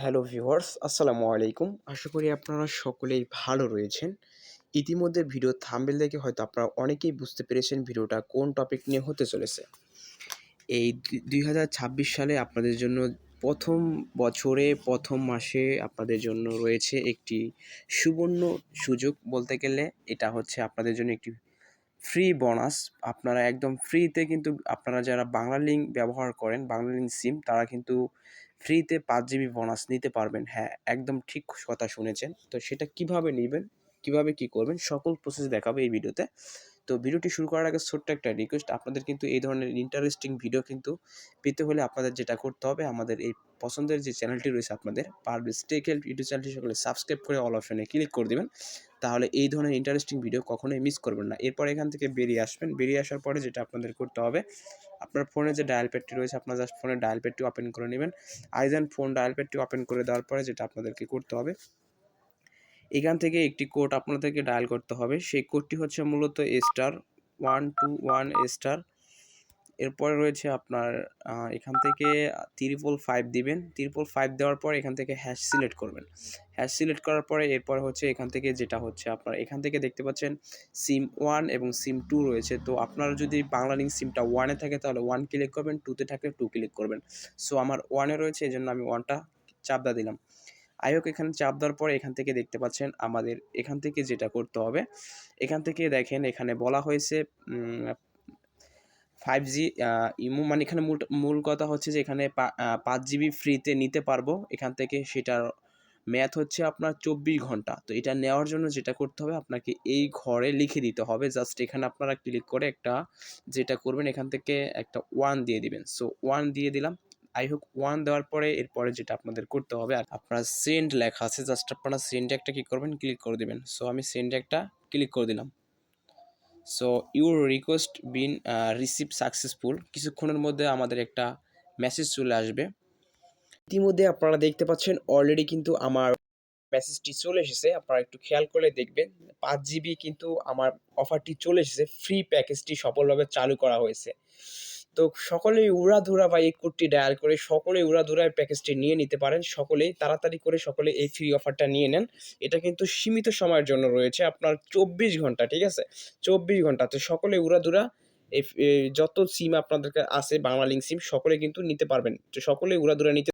Hello viewers আসসালামু আলাইকুম। আশা করি আপনারা সকলেই ভালো রয়েছেন। ইতিমধ্যে ভিডিও থাম্বেল দেখে হয়তো আপনারা অনেকেই বুঝতে পেরেছেন ভিডিওটা কোন টপিক নিয়ে হতে চলেছে। এই দুই হাজার ছাব্বিশ সালে আপনাদের জন্য প্রথম বছরে, প্রথম মাসে আপনাদের জন্য রয়েছে একটি সুবর্ণ সুযোগ বলতে গেলে এটা হচ্ছে আপনাদের জন্য একটি ফ্রি বোনাস আপনারা একদম ফ্রিতে কিন্তু আপনারা যারা বাংলা লিঙ্ক ব্যবহার করেন, বাংলা লিঙ্ক সিম তারা কিন্তু ফ্রিতে পাঁচ জিবি বোনাস নিতে পারবেন। হ্যাঁ একদম ঠিক কথা শুনেছেন। তো সেটা কীভাবে নেবেন, কীভাবে কি করবেন, সকল প্রসেস দেখাবো এই ভিডিওতে তো ভিডিওটি শুরু করার আগে ছোট্ট একটা রিকোয়েস্ট আপনাদের কিন্তু এই ধরনের ইন্টারেস্টিং ভিডিও কিন্তু পেতে হলে আপনাদের যেটা করতে হবে, আমাদের এই পছন্দের যে চ্যানেলটি রয়েছে আপনাদের, পারবে স্টেকেল ইউটিউব চ্যানেলটি সকলে সাবস্ক্রাইব করে অল অপশনে ক্লিক করে দেবেন। তাহলে এই ধরনের ইন্টারেস্টিং ভিডিও কখনোই মিস করবেন না। এরপর এখান থেকে বেরিয়ে আসবেন। বেরিয়ে আসার পরে যেটা আপনাদের করতে হবে, আপনার ফোনে যে ডায়াল প্যাডটি রয়েছে, আপনার জাস্ট ফোনে ডায়াল প্যাডটি ওপেন করে নেবেন। আইজেন ফোন ডায়াল প্যাডটি ওপেন করে দেওয়ার পরে যেটা আপনাদেরকে করতে হবে এখান থেকে একটি কোড আপনাদেরকে ডায়াল করতে হবে। সেই কোডটি হচ্ছে মূলত star one two one star এরপরে রয়েছে আপনার এখান থেকে ত্রিপল ফাইভ দিবেন। ত্রিপল ফাইভ দেওয়ার পর এখান থেকে হ্যাশ সিলেক্ট করবেন। হ্যাশ সিলেক্ট করার পরে এরপর হচ্ছে এখান থেকে যেটা হচ্ছে আপনার, এখান থেকে দেখতে পাচ্ছেন সিম ওয়ান এবং সিম টু রয়েছে। তো আপনার যদি বাংলা লিঙ্ক সিমটা ওয়ানে থাকে তাহলে ওয়ান ক্লিক করবেন টুতে থাকলে টু ক্লিক করবেন। সো আমার ওয়ানে রয়েছে এই জন্য আমি ওয়ানটা চাপদা দিলাম। আই হোক এখানে চাপ দেওয়ার পরে এখান থেকে দেখতে পাচ্ছেন আমাদের এখান থেকে যেটা করতে হবে, এখান থেকে দেখেন এখানে বলা হয়েছে ফাইভ জি ইমো মানে এখানে মূল মূল কথা হচ্ছে যে এখানে পাঁচ জিবি ফ্রিতে নিতে পারব। এখান থেকে সেটার ম্যাথ হচ্ছে আপনার চব্বিশ ঘণ্টা। তো এটা নেওয়ার জন্য যেটা করতে হবে, আপনাকে এই ঘরে লিখে দিতে হবে। জাস্ট এখানে আপনারা ক্লিক করে একটা যেটা করবেন, এখান থেকে একটা ওয়ান দিয়ে দিবেন। সো ওয়ান দিয়ে দিলাম। আই হোক ওয়ান দেওয়ার পরে এরপরে যেটা আপনাদের করতে হবে, আর আপনার সেন্ড লেখা আছে জাস্ট আপনারা সেন্ডে একটা কী করবেন ক্লিক করে দেবেন। সো আমি সেন্ডে একটা ক্লিক করে দিলাম। So your request been receive successful কিছুক্ষণের মধ্যে আমাদের একটা মেসেজ চলে আসবে। ইতিমধ্যে আপনারা দেখতে পাচ্ছেন অলরেডি কিন্তু আমার মেসেজটি চলে এসেছে। আপনারা একটু খেয়াল করলে দেখবেন, পাঁচ জিবি কিন্তু আমার অফারটি চলে এসেছে। ফ্রি প্যাকেজটি সফলভাবে চালু করা হয়েছে। তো সকলেই উড়াধুরা বা এই কোডটি ডায়াল করে সকলেই উড়াধুরা প্যাকেজটি নিয়ে নিতে পারেন। সকলেই তাড়াতাড়ি করে সকলে এই ফ্রি অফারটা নিয়ে নেন। এটা কিন্তু সীমিত সময়ের জন্য রয়েছে, আপনার চব্বিশ ঘণ্টা, ঠিক আছে? চব্বিশ ঘণ্টা। তো সকলে উড়াধুরা যত সিম আপনাদের আছে বাংলা লিঙ্ক সিম সকলে কিন্তু নিতে পারবেন। তো সকলে উড়াধুরা নিতে